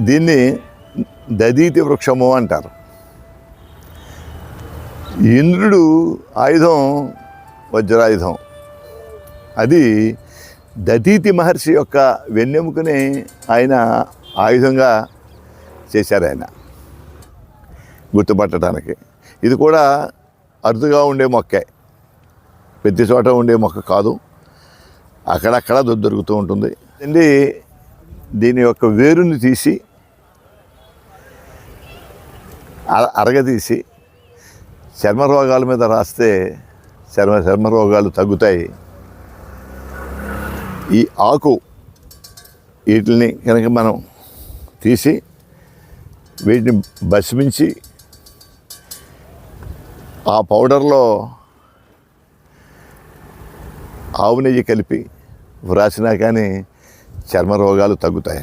దీన్ని దదీతి వృక్షము అంటారు. ఇంద్రుడు ఆయుధం వజ్రాయుధం. అది దతీతి మహర్షి యొక్క వెన్నెముకని ఆయన ఆయుధంగా చేశారు ఆయన. గుర్తుపట్టడానికి. ఇది కూడా అరుదుగా ఉండే మొక్కే. ప్రతి చోట ఉండే మొక్క కాదు. అక్కడక్కడ దొరుకుతూ ఉంటుంది. అండి దీని యొక్క వేరుని తీసి అర- అరగదీసి చర్మ రోగాల మీద రాస్తే చర్మ చర్మ రోగాలు తగ్గుతాయి. ఈ ఆకు వీటిని కనుక మనం తీసి వీటిని భస్మించి ఆ పౌడర్లో ఆవు నెయ్యి కలిపి వ్రాసినా కానీ చర్మ రోగాలు తగ్గుతాయి